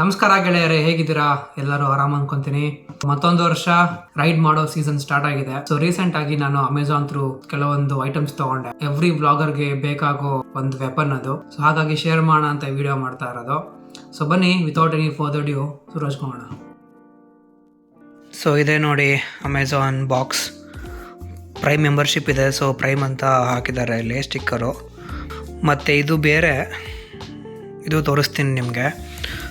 ನಮಸ್ಕಾರ ಗೆಳೆಯರೇ, ಹೇಗಿದ್ದೀರಾ? ಎಲ್ಲರೂ ಆರಾಮ್ ಅನ್ಕೊಂತೀನಿ. ಮತ್ತೊಂದು ವರ್ಷ ರೈಡ್ ಮಾಡೋ ಸೀಸನ್ ಸ್ಟಾರ್ಟ್ ಆಗಿದೆ. ಸೊ ರೀಸೆಂಟ್ ಆಗಿ ನಾನು ಅಮೆಝಾನ್ ಥ್ರೂ ಕೆಲವೊಂದು ಐಟಮ್ಸ್ ತಗೊಂಡೆ. ಎವ್ರಿ ಬ್ಲಾಗರ್ಗೆ ಬೇಕಾಗೋ ಒಂದು ವೆಪನ್ ಅದು. ಸೊ ಹಾಗಾಗಿ ಶೇರ್ ಮಾಡೋಣ ಅಂತ ವಿಡಿಯೋ ಮಾಡ್ತಾ ಇರೋದು. ಸೊ ಬನ್ನಿ ವಿತೌಟ್ ಎನಿ ಫರ್ದರ್ ಡ್ಯೂ ಸುರಜ್ಕೋಣ ಸೊ ಇದೆ ನೋಡಿ ಅಮೆಝಾನ್ ಬಾಕ್ಸ್ ಪ್ರೈಮ್ ಮೆಂಬರ್ಶಿಪ್ ಇದೆ. ಸೊ ಪ್ರೈಮ್ ಅಂತ ಹಾಕಿದ್ದಾರೆ ಇಲ್ಲಿ ಸ್ಟಿಕ್ಕರು ಮತ್ತು ಇದು ಬೇರೆ. ಇದು ತೋರಿಸ್ತೀನಿ ನಿಮಗೆ.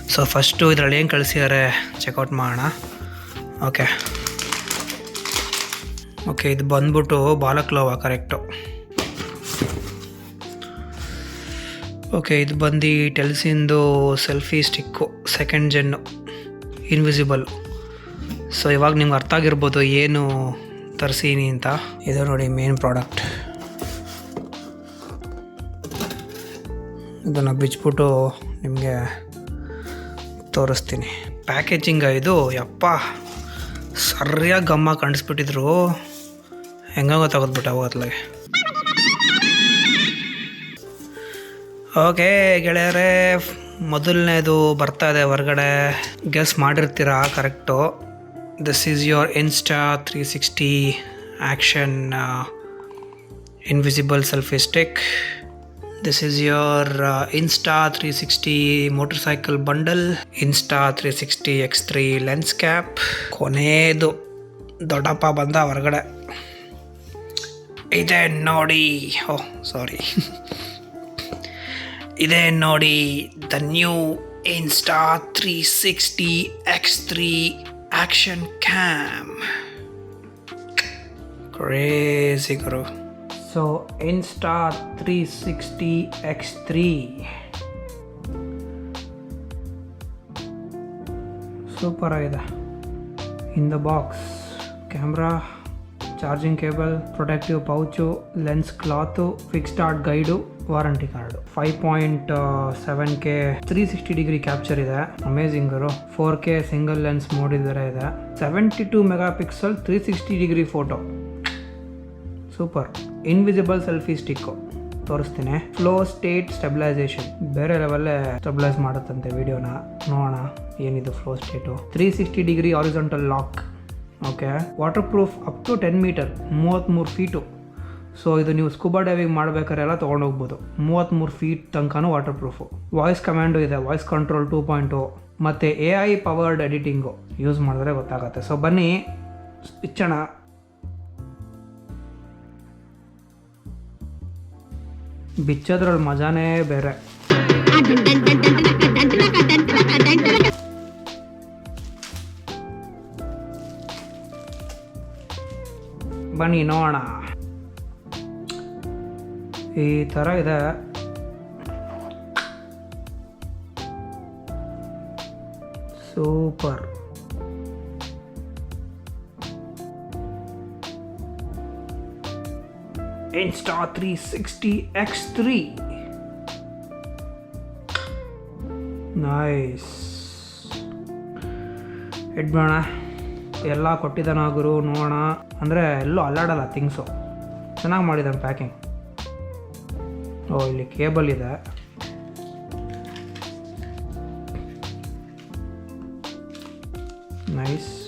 ಸೊ ಫಸ್ಟು ಇದರಲ್ಲಿ ಏನು ಕಳಿಸಿದ್ದಾರೆ ಚೆಕ್ಔಟ್ ಮಾಡೋಣ. ಓಕೆ ಓಕೆ ಇದು ಬಂದ್ಬಿಟ್ಟು ಬಾಲಕ್ಲೋವ ಕರೆಕ್ಟು ಓಕೆ ಇದು ಬಂದು ಟೆಲ್ಸಿಂದು selfie stick second gen invisible so ಇವಾಗ ನಿಮ್ಗೆ ಅರ್ಥ ಆಗಿರ್ಬೋದು ಏನು ತರಿಸೀನಿ ಅಂತ. ಇದು ನೋಡಿ ಮೇನ್ ಪ್ರಾಡಕ್ಟ್ ಇದನ್ನು ಬಿಚ್ಚಿಬಿಟ್ಟು ನಿಮಗೆ ತೋರಿಸ್ತೀನಿ. ಪ್ಯಾಕೇಜಿಂಗ ಇದು, ಯಪ್ಪ, ಸರಿಯಾಗಿ ಗಮ್ಮ ಕಾಣಿಸ್ಬಿಟ್ಟಿದ್ರು. ಹೆಂಗಾಗೋ ತೆಗೆದ್ಬಿಟ್ಟೆ ಅವತ್ತಲಾಗೆ ಓಕೆ, ಗೆಳೆಯರೇ, ಮೊದಲನೇದು ಬರ್ತಾ ಇದೆ ಹೊರಗಡೆ. Guess ಮಾಡಿರ್ತೀರಾ? Correct. This is your Insta three sixty action invisible selfie stick this is your Insta three sixty motorcycle bundle Insta three sixty X three lens cap ಕೊನೆಯದು ದೊಡ್ಡಪ್ಪ ಬಂದ ಹೊರಗಡೆ. ಇದೆ ನೋಡಿ. ಓ ಸಾರಿ ಇದೆ ನೋಡಿ the new Insta three sixty X three action cam crazy Guru. X three super ಆಗಿದೆ in the box camera charging cable protective pouch lens cloth fix start guide warranty card five point seven K three sixty degree capture ಇದೆ. ಅಮೇಝಿಂಗರು four K single lens ಮೋಡಿದರೆ ಇದೆ seventy two megapixel three sixty degree photo super. Invisible selfie stick ತೋರಿಸ್ತೀನಿ. Flow state stabilisation ಬೇರೆ ಲೆವೆಲ್ಲೇ stabilise ಮಾಡುತ್ತಂತೆ ವಿಡಿಯೋನ ನೋಡೋಣ, ಏನಿದು flow state three sixty degree horizontal lock okay waterproof up to ten metre ಮೂವತ್ತ್ಮೂರು feet so ಇದು ನೀವು ಸ್ಕೂಬಾ ಡೈವಿಂಗ್ ಮಾಡ್ಬೇಕಾದ್ರೆ ಎಲ್ಲ ತೊಗೊಂಡೋಗ್ಬೋದು. ಮೂವತ್ತ್ಮೂರು ಫೀಟ್ ತನಕನೂ ವಾಟರ್ ಪ್ರೂಫು ವಾಯ್ಸ್ ಕಮ್ಯಾಂಡು ಇದೆ ವಾಯ್ಸ್ ಕಂಟ್ರೋಲ್ ಟೂ ಪಾಯಿಂಟು ಮತ್ತು A I powered editing use ಮಾಡಿದ್ರೆ ಗೊತ್ತಾಗುತ್ತೆ. ಸೊ ಬನ್ನಿ, ಇಚ್ಚಣ. ಬಿಚ್ಚೋದ್ರಲ್ಲಿ ಮಜಾನೇ ಬೇರೆ. ಬನ್ನಿ ನೋಡೋಣ. ಈ ಥರ ಇದೆ. Super. Sixty X three nice ಇಡ್ಬೋಣ ಎಲ್ಲ ಕೊಟ್ಟಿದ್ದಾನ ಗುರು, ನೋಡೋಣ. ಅಂದರೆ ಎಲ್ಲೂ ಅಲ್ಲಾಡಲ್ಲ ಥಿಂಗ್ಸು ಚೆನ್ನಾಗಿ ಮಾಡಿದ್ದಾನೆ ಪ್ಯಾಕಿಂಗ್ ಓ, ಇಲ್ಲಿ ಕೇಬಲ್ ಇದೆ. ನೈಸ್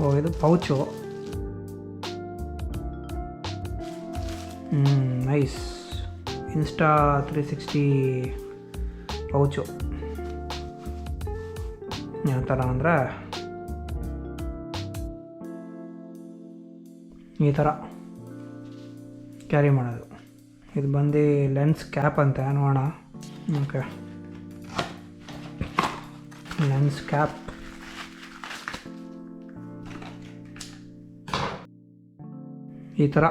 ಓ, ಇದು ಪೌಚು. ಹ್ಞೂ nice. Insta three sixty pouch. ಯಾವ ಥರ ಅಂದರೆ? ಈ ಥರ. ಕ್ಯಾರಿ ಮಾಡೋದು. ಇದು ಬಂದು ಲೆನ್ಸ್ ಕ್ಯಾಪ್ ಅಂತ, ನೋಡೋಣ. ಓಕೆ. Lens cap. ಈ ಥರ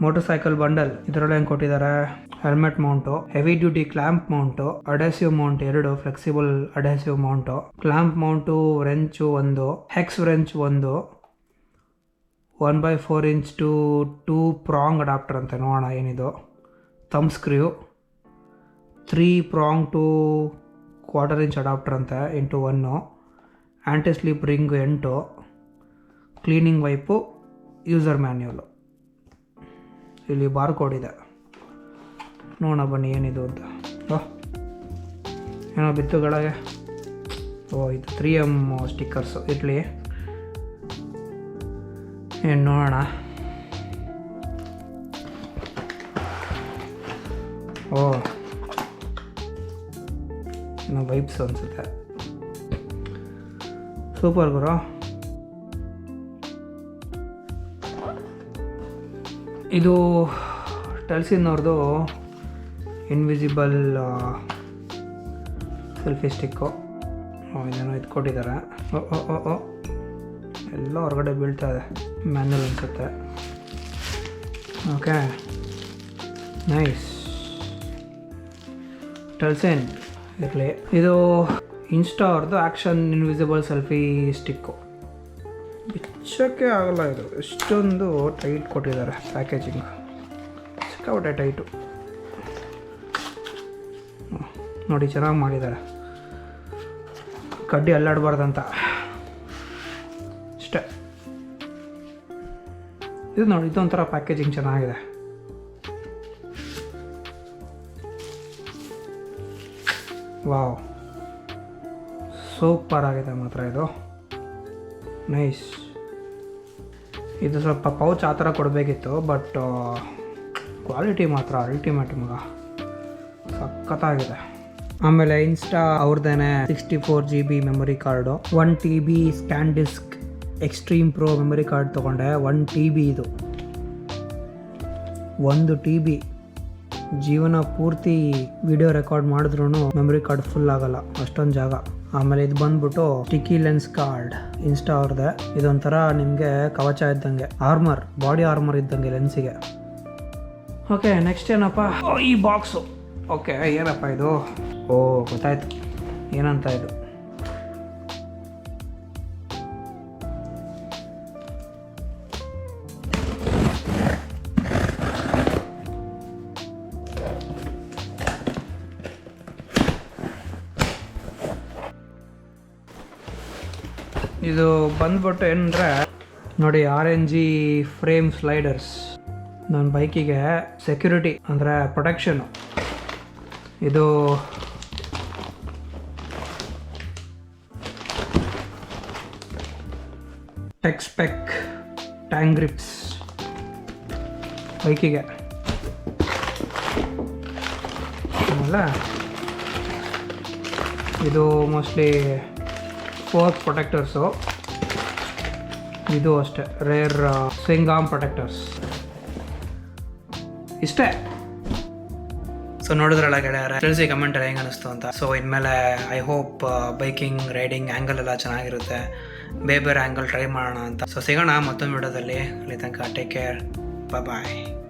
ಮೋಟರ್ ಸೈಕಲ್ ಬಂಡಲ್ ಇದರಲ್ಲಿ ಹೆಂಗೆ ಕೊಟ್ಟಿದ್ದಾರೆ helmet mount heavy duty clamp mount adhesive mount ಎರಡು flexible adhesive mount clamp mount wrench ಒಂದು ಹೆಕ್ಸ್ ರೆಂಚ್ ಒಂದು one by four inch to two prong adapter ಅಂತ ನೋಡೋಣ ಏನಿದು. Thumb screw three prong to quarter inch adapter ಅಂತ into one anti slip ring ಎಂಟು cleaning wipe user manual ಇಲ್ಲಿ bar code ಇದೆ. ನೋಡೋಣ ಬನ್ನಿ, ಏನಿದು ಅಂತ. ಏನೋ ಬಿತ್ತು ಕೆಳಗೆ. ಓ, ಇದು ತ್ರೀ ಎಂ ಸ್ಟಿಕ್ಕರ್ಸು ಇರಲಿ. ಏನು ನೋಡೋಣ. ಓ, ಏನೋ ವೈಬ್ಸ್ ಅನಿಸುತ್ತೆ. ಸೂಪರ್ ಗುರು. ಇದು ಟಲ್ಸಿನವ್ರದ್ದು ಇನ್ವಿಸಿಬಲ್ ಸೆಲ್ಫಿ ಸ್ಟಿಕ್ಕು ಇದೇನೋ ಇದ್ಕೊಟ್ಟಿದ್ದಾರೆ ಓ ಓ ಓ ಎಲ್ಲ ಹೊರಗಡೆ ಬೀಳ್ತಾ ಇದೆ. ಮ್ಯಾನ್ಯಲ್ ಅನಿಸುತ್ತೆ. ಓಕೆ ನೈಸ್ ಟಲ್ಸೇನ್ ಇರಲಿ. ಇದು ಇನ್ಸ್ಟಾ ಅವ್ರದ್ದು ಆ್ಯಕ್ಷನ್ ಇನ್ವಿಸಿಬಲ್ ಸೆಲ್ಫಿ ಸ್ಟಿಕ್ಕು ಬಿಚ್ಚೋಕ್ಕೆ ಆಗಲ್ಲ ಇದು. ಎಷ್ಟೊಂದು ಟೈಟ್ ಕೊಟ್ಟಿದ್ದಾರೆ ಪ್ಯಾಕೇಜಿಂಗ್ ಸಿಕ್ಕಾಪಟ್ಟೆ ಟೈಟು ನೋಡಿ, ಚೆನ್ನಾಗಿ ಮಾಡಿದ್ದಾರೆ. ಕಡ್ಡಿ ಅಲ್ಲಾಡಬಾರ್ದಂತ. ಇಷ್ಟೇ ಇದು ನೋಡಿ, ಇದೊಂಥರ ಪ್ಯಾಕೇಜಿಂಗ್ ಚೆನ್ನಾಗಿದೆ. ವಾವ್. ಸೂಪರ್ ಆಗಿದೆ ಮಾತ್ರ ಇದು. ನೈಸ್ ಇದು ಸ್ವಲ್ಪ ಪೌಚ್ ಆ ಥರ ಕೊಡಬೇಕಿತ್ತು ಬಟ್ ಕ್ವಾಲಿಟಿ ಮಾತ್ರ ಅಲ್ಟಿಮೇಟ್ ಮಗ. ಸಖತ್ತಾಗಿದೆ. ಆಮೇಲೆ Insta ಅವ್ರದ್ದೇನೆ sixty four G B memory card one T B SanDisk extreme pro memory card ತೊಗೊಂಡೆ ಒನ್ ಟಿ ಬಿ ಇದು. ಒಂದು ಟಿ ಬಿ ಜೀವನ ಪೂರ್ತಿ ವಿಡಿಯೋ ರೆಕಾರ್ಡ್ ಮಾಡಿದ್ರೂ ಮೆಮೊರಿ ಕಾರ್ಡ್ ಫುಲ್ ಆಗಲ್ಲ, ಅಷ್ಟೊಂದು ಜಾಗ. ಆಮೇಲೆ ಇದು ಬಂದ್ಬಿಟ್ಟು ಟಿಕ್ಕಿ ಲೆನ್ಸ್ ಕಾರ್ಡ್ ಇನ್ಸ್ಟಾ ಅವ್ರದ್ದೆ. ಇದೊಂಥರ ನಿಮಗೆ ಕವಚ ಇದ್ದಂಗೆ ಆರ್ಮರ್ ಬಾಡಿ ಆರ್ಮರ್ ಇದ್ದಂಗೆ ಲೆನ್ಸಿಗೆ ಓಕೆ ನೆಕ್ಸ್ಟ್ ಏನಪ್ಪ? ಈ ಬಾಕ್ಸು ಓಕೆ ಏನಪ್ಪ ಇದು? ಓ, ಗೊತ್ತಾಯ್ತು. ಏನಂತ ಇದು? ಇದು ಬಂದ್ಬಿಟ್ಟು ಏನಂದರೆ, ನೋಡಿ R N G frame sliders ನನ್ನ ಬೈಕಿಗೆ ಸೆಕ್ಯೂರಿಟಿ ಅಂದರೆ ಪ್ರೊಟೆಕ್ಷನು ಇದು ಟೆಕ್ಸ್ ಪೆಕ್ ಟ್ಯಾಂಗ್ ಗ್ರಿಪ್ಸ್ ಬೈಕಿಗೆ. ಆಮೇಲೆ ಇದು ಮೋಸ್ಟ್ಲಿ ಫೋರ್ತ್ ಪ್ರೊಟೆಕ್ಟರ್ಸು ಇದು ಅಷ್ಟೇ. ರೇರ್ ಸಿಂಗಾಮ್ ಪ್ರೊಟೆಕ್ಟರ್ಸ್ ಇಷ್ಟೇ. ಸೊ ನೋಡಿದ್ರಲ್ಲ ಗೆಳೆಯರೆ, ತಿಳಿಸಿ ಕಮೆಂಟಲ್ಲಿ ಹೆಂಗೆ ಅನಿಸ್ತು ಅಂತ. ಸೊ ಇನ್ಮೇಲೆ I hope biking riding angle ಎಲ್ಲ ಚೆನ್ನಾಗಿರುತ್ತೆ. ಬೇರೆ ಬೇರೆ ಆ್ಯಂಗಲ್ ಟ್ರೈ ಮಾಡೋಣ ಅಂತ. ಸೊ ಸಿಗೋಣ ಮತ್ತೊಂದು ವಿಡಿಯೋದಲ್ಲಿ. ಅಲ್ಲಿ ತನಕ ಟೇಕ್ ಕೇರ್ ಬಾಯ್